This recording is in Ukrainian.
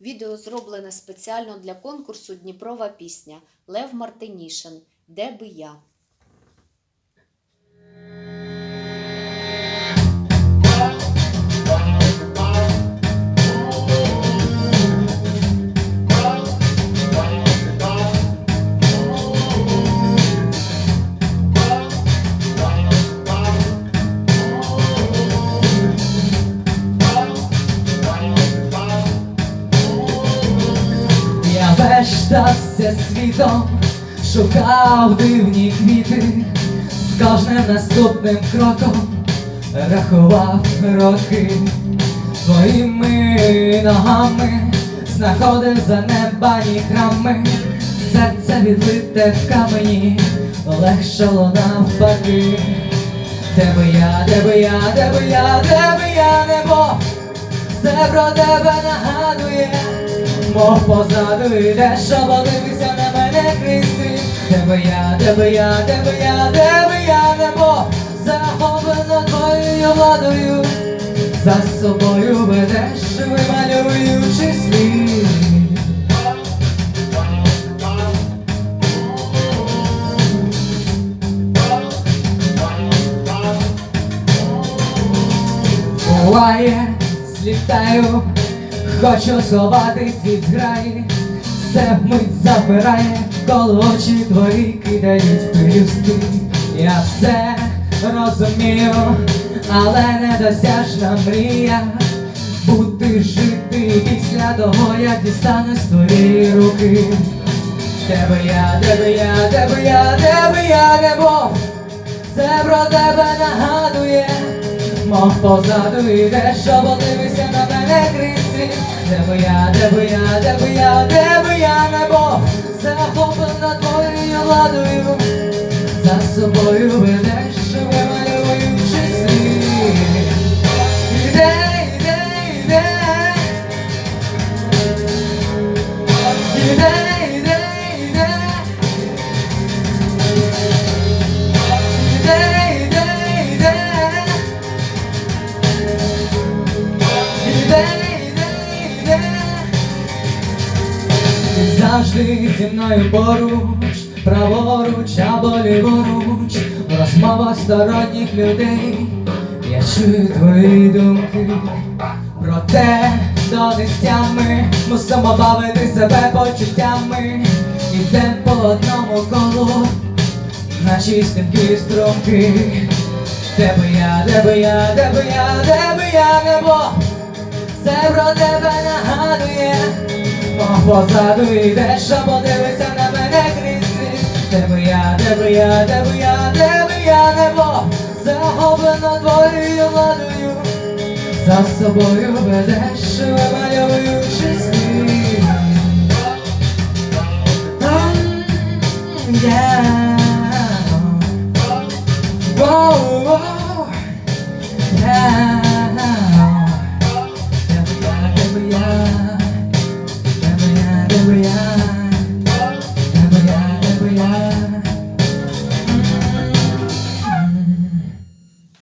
Відео зроблене спеціально для конкурсу Дніпрова пісня Лев Мартинішин Де би я. Вештався світом, шукав дивні квіти, з кожним наступним кроком рахував роки. Своїми ногами, знаходив занебані храми, серце відлите в камені, легшало навпаки. Де би я, де би я, де би я, де би я не був, все про тебе нагадує, мов позаду йдеш, що подивися на мене крізь Де би я, де би я, де би я, де би я не був, захоплено твоєю владою, за собою ведеш, вималюючи слід. Буває, злітаю, хочу сховатись від зграї, все вмить забирає, коли очі твої кидають пелюстки. Я все розумію, але недосяжна мрія бути жити після того, як дістану з твоєї руки. Де би я, де би я, де би я, де би я не був, це про тебе нагадує, мов позаду йдеш, що подивися на мене крізь. Де би я, де би я, де би я, де би я не був, захоплена твоєю владою, за собою ведеш, Ти завжди зі мною поруч, праворуч або ліворуч, в розмовах сторонніх людей. Я чую твої думки про те, до нестями мусимо бавити себе почуттями. Ідем по одному колу, наші стрімкі струмки. Де би я, де би я, де би я, де би я не був, це про тебе нагадує, позаду йдеш, що подивися на мене крізь світ. Де би я, де би я, де би я, де би я небо Загублено твоєю владою, за собою ведеш, вимальовуючи